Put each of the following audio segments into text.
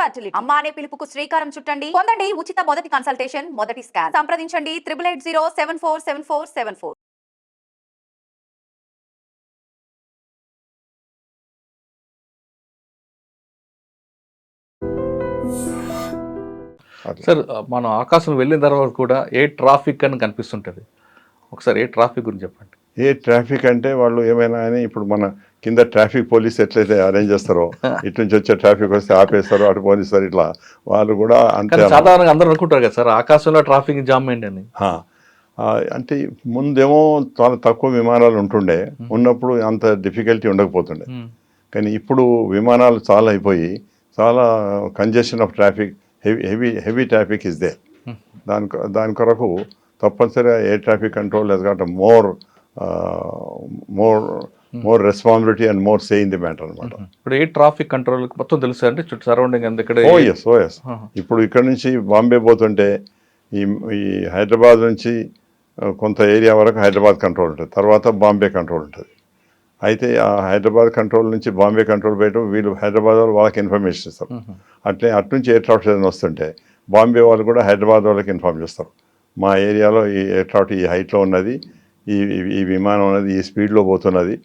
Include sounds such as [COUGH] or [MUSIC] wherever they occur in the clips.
Fertility అమ్మ అనే పిలుపుకు శ్రీకారం చుట్టండి. పొందండి ఉచిత మొదటి కన్సల్టేషన్ మొదటి స్కాన్. సంప్రదించండి triple eight zero seven four seven four seven four sir మనం ఆకాశం వెళ్ళిన తర్వాత కూడా ఏ ట్రాఫిక్ అని కనిపిస్తుంటుంది? ఒకసారి ఏ ట్రాఫిక్ గురించి చెప్పండి. ఏ ట్రాఫిక్ అంటే వాళ్ళు ఏమైనా అని ఇప్పుడు మన కింద ట్రాఫిక్ పోలీస్ ఎట్లయితే అరేంజ్ చేస్తారో [LAUGHS] ఇటు నుంచి వచ్చే ట్రాఫిక్ వస్తే ఆపేస్తారు అటు పోలీస్తారు ఇట్లా వాళ్ళు కూడా అంతే సాధారణంగా అందరూ అనుకుంటారు కదా సార్ ఆకాశంలో ట్రాఫిక్ జామ్ ఏంటి అని అంటే ముందేమో చాలా తక్కువ విమానాలు ఉంటుండే ఉన్నప్పుడు అంత డిఫికల్టీ ఉండకపోతుండే. కానీ ఇప్పుడు విమానాలు చాలా అయిపోయి చాలా congestion of traffic heavy heavy heavy traffic is there. దాని దాని కొరకు తప్పనిసరిగా air traffic control has got more more more responsibility and more say in the matter అనమాట ఇప్పుడు ఏ ట్రాఫిక్ కంట్రోల్ మొత్తం తెలుసు అంటే చుట్టూ సరౌండింగ్ అంత ఇక్కడ ఓ ఎస్ ఓ ఎస్ ఆహా. ఇప్పుడు ఇక్కడ నుంచి బాంబే పోతుంటే ఈ ఈ హైదరాబాద్ నుంచి కొంత ఏరియా వరకు హైదరాబాద్ కంట్రోల్ ఉంటుంది. తర్వాత బాంబే కంట్రోల్ ఉంటుంది. అయితే ఆ హైదరాబాద్ కంట్రోల్ నుంచి బాంబే కంట్రోల్ పోయటం వీళ్ళు హైదరాబాద్ వాళ్ళు వాళ్ళకి ఇన్ఫర్మేషన్ ఇస్తారు. అట్లే అటు నుంచి ఎయిర్ ట్రాఫిక్ ఏదైనా వస్తుంటే బాంబే వాళ్ళు కూడా హైదరాబాద్ వాళ్ళకి ఇన్ఫార్మ్ చేస్తారు. మా ఏరియాలో ఈ ఎయిర్ ట్రాఫిక్ ఈ హైట్లో ఉన్నది ఈ ఈ- విమానం ఉన్నది ఈ స్పీడ్లో పోతున్నది.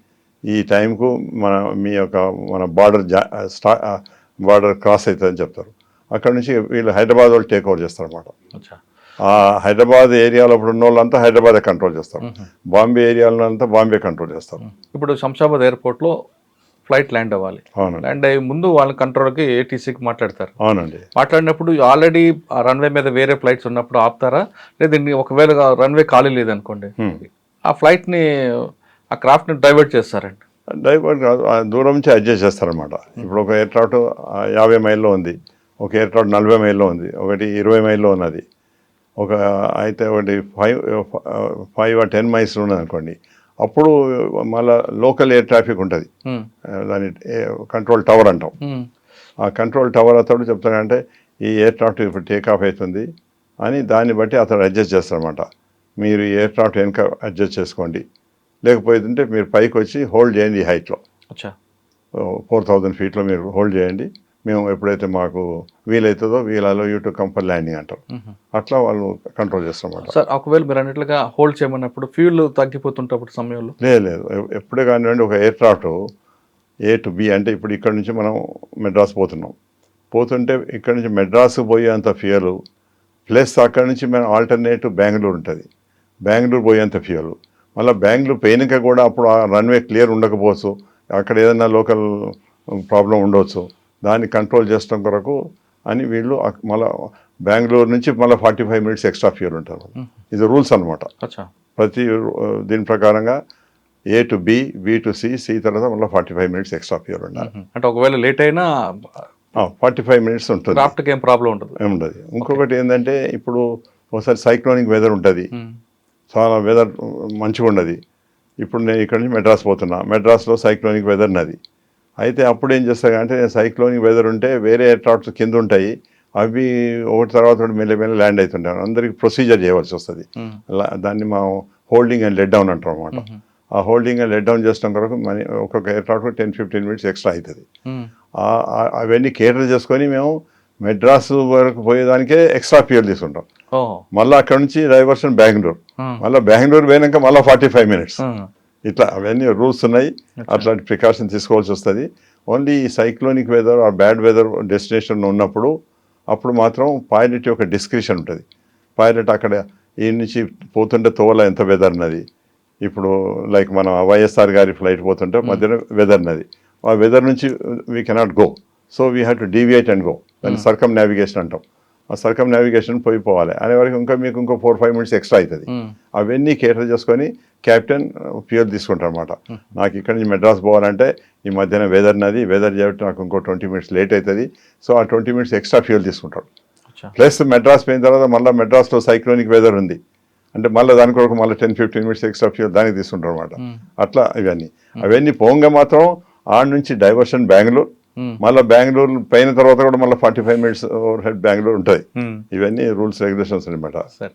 ఈ టైంకు మన మీ యొక్క మన బార్డర్ జా స్టా బార్డర్ క్రాస్ అవుతుందని చెప్తారు. అక్కడ నుంచి వీళ్ళు హైదరాబాద్ వాళ్ళు టేక్ ఓవర్ చేస్తారు అనమాట అచ్చా. ఆ హైదరాబాద్ ఏరియాలో ఇప్పుడు ఉన్న వాళ్ళంతా హైదరాబాదే కంట్రోల్ చేస్తారు. బాంబే ఏరియాలో అంతా బాంబే కంట్రోల్ చేస్తారు. ఇప్పుడు శంషాబాద్ ఎయిర్పోర్ట్లో ఫ్లైట్ ల్యాండ్ అవ్వాలి. అవునండి. ల్యాండ్ అయ్యే ముందు వాళ్ళ కంట్రోల్కి ఏటీసీకి మాట్లాడతారు. అవునండి. మాట్లాడినప్పుడు ఆల్రెడీ రన్వే మీద వేరే ఫ్లైట్స్ ఉన్నప్పుడు ఆపుతారా? లేదండి ఒకవేళ రన్వే ఖాళీ లేదనుకోండి. ఆ ఫ్లైట్ని ఆ క్రాఫ్ట్ని డైవర్ట్ చేస్తారండి. డైవర్ట్ కాదు దూరం నుంచి అడ్జస్ట్ చేస్తారనమాట ఇప్పుడు ఒక ఎయిర్ ట్రాఫ్ట్ యాభై మైల్లో ఉంది. ఒక ఎయిర్ ట్రాఫ్ట్ నలభై మైల్లో ఉంది. ఒకటి ఇరవై మైల్లో ఉన్నది. ఒక అయితే ఒకటి ఫైవ్ ఫైవ్ టెన్ మైల్స్ ఉన్నది అనుకోండి. అప్పుడు మళ్ళీ లోకల్ ఎయిర్ ట్రాఫిక్ ఉంటుంది. దాని కంట్రోల్ టవర్ అంటాం. Hmm. ఆ కంట్రోల్ టవర్ అతడు చెప్తాడంటే ఈ ఎయిర్ ట్రాఫిక్ ఇప్పుడు టేక్ ఆఫ్ అవుతుంది అని దాన్ని బట్టి అతడు అడ్జస్ట్ చేస్తారనమాట మీరు ఈ ఎయిర్ ట్రాఫిక్ వెనక అడ్జస్ట్ చేసుకోండి. లేకపోతుంటే మీరు పైకి వచ్చి హోల్డ్ చేయండి ఈ హైట్లో ఫోర్ థౌజండ్ ఫీట్లో మీరు హోల్డ్ చేయండి. మేము ఎప్పుడైతే మాకు వీలవుతుందో వీలలో యూ టు కంపల్ ల్యాండింగ్ అంటారు. అట్లా వాళ్ళు కంట్రోల్ చేస్తారన్నమాట. సార్ ఒకవేళ మీరు అన్నట్లుగా హోల్డ్ చేయమన్నప్పుడు ఫ్యూల్ తగ్గిపోతుంటప్పుడు సమయంలో? లేదు లేదు. ఎప్పుడే కానివ్వండి ఒక aircraft A to B అంటే ఇప్పుడు ఇక్కడ నుంచి మనం మెడ్రాస్ పోతున్నాం. పోతుంటే ఇక్కడ నుంచి మెడ్రాస్ పోయేంత ఫ్యూయల్ ప్లస్ అక్కడ నుంచి మనం ఆల్టర్నేటివ్ బెంగళూరు ఉంటుంది. బెంగళూరు పోయేంత ఫ్యూయల్ మళ్ళీ బెంగళూరు పోయినాక కూడా అప్పుడు ఆ రన్వే క్లియర్ ఉండకపోవచ్చు. అక్కడ ఏదైనా లోకల్ ప్రాబ్లం ఉండవచ్చు. దాన్ని కంట్రోల్ చేయడం కొరకు అని వీళ్ళు మళ్ళా బెంగళూరు నుంచి మళ్ళీ forty five minutes extra fuel ఉంటారు ఇది రూల్స్ అనమాట ప్రతి దీని ప్రకారంగా A to B B to C C తర్వాత మళ్ళీ forty five minutes extra fuel ఉండాలి. అంటే ఒకవేళ లేట్ అయినా ఫార్టీ ఫైవ్ మినిట్స్ ఉంటుంది. ఏం ప్రాబ్లం ఉండదు. ఏముండదు. ఇంకొకటి ఏంటంటే ఇప్పుడు ఒకసారి సైక్లోనిక్ వెదర్ ఉంటుంది. చాలా వెదర్ మంచిగా ఉండదు ఇప్పుడు నేను ఇక్కడ నుంచి మెడ్రాస్ పోతున్నా. మెడ్రాస్లో సైక్లోనిక్ వెదర్ ఉన్నది అయితే అప్పుడు ఏం చేస్తా అంటే సైక్లోనిక్ వెదర్ ఉంటే వేరే ఎయిర్క్రాఫ్ట్స్ కింద ఉంటాయి అవి ఒకటి తర్వాత ఒకటి మెల్ల మెల్ల ల్యాండ్ అవుతుంటాయి. అందరికి ప్రొసీజర్ చేయవలసి వస్తుంది. దాన్ని మనం హోల్డింగ్ అండ్ లెట్ డౌన్ అంటాం అనమాట. ఆ హోల్డింగ్ అండ్ లెట్ డౌన్ చేసిన కొరకు మన ఒక్కొక్క aircraft ten fifteen minutes extra అవుతుంది. అవన్నీ కేటర్ చేసుకొని మేము మెడ్రాస్ వరకు పోయేదానికే ఎక్స్ట్రా ఫ్యూయల్ తీసుకుంటాం. మళ్ళీ అక్కడ నుంచి డైవర్షన్ బెంగళూరు. మళ్ళీ బెంగళూరు పోయినాక మళ్ళీ ఫార్టీ ఫైవ్ మినిట్స్. ఇట్లా అవన్నీ రూల్స్ ఉన్నాయి. అట్లాంటి ప్రికాషన్ తీసుకోవాల్సి వస్తుంది. Only cyclonic weather or bad weather destination ఉన్నప్పుడు అప్పుడు మాత్రం పైలట్ యొక్క డిస్క్రిప్షన్ ఉంటుంది. పైలట్ అక్కడ ఈ నుంచి పోతుంటే తోవల ఎంత వెదర్ ఉన్నది. ఇప్పుడు లైక్ మన వైఎస్ఆర్ గారి ఫ్లైట్ పోతుంటే మధ్యలో వెదర్ ఉన్నది. ఆ వెదర్ నుంచి we cannot go so we have to deviate and go దాన్ని సర్కమ్ నావిగేషన్ అంటాం. ఆ సర్కమ్ నావిగేషన్ పోయిపోవాలి. అనే వరకు ఇంకా మీకు ఇంకో ఫోర్ ఫైవ్ మినిట్స్ ఎక్స్ట్రా అవుతుంది. అవన్నీ కేటర్ చేసుకొని కెప్టెన్ ఫ్యూయల్ తీసుకుంటారు అనమాట నాకు ఇక్కడ నుంచి మెడ్రాస్ పోవాలంటే ఈ మధ్యన వెదర్ నది వెదర్ చేయబట్టి నాకు ఇంకో ట్వంటీ మినిట్స్ లేట్ అవుతుంది. సో ఆ ట్వంటీ మినిట్స్ ఎక్స్ట్రా ఫ్యూయల్ తీసుకుంటాడు. ప్లస్ మెడ్రాస్ పోయిన తర్వాత మళ్ళీ మెడ్రాస్లో సైక్లోనిక్ వెదర్ ఉంది. అంటే మళ్ళీ దాని కొరకు మళ్ళీ ten fifteen minutes extra fuel దానికి తీసుకుంటారు అనమాట మ్మ్. అట్లా ఇవన్నీ. అవన్నీ పోంగా మాత్రం ఆడ నుంచి డైవర్షన్ బెంగళూరు. మళ్ళీ బెంగళూరు పోయిన తర్వాత కూడా మళ్ళీ forty five minutes overhead Bengaluru ఉంటుంది మ్మ్. ఇవన్నీ రూల్స్ రెగ్యులేషన్స్ అనమాట సరే.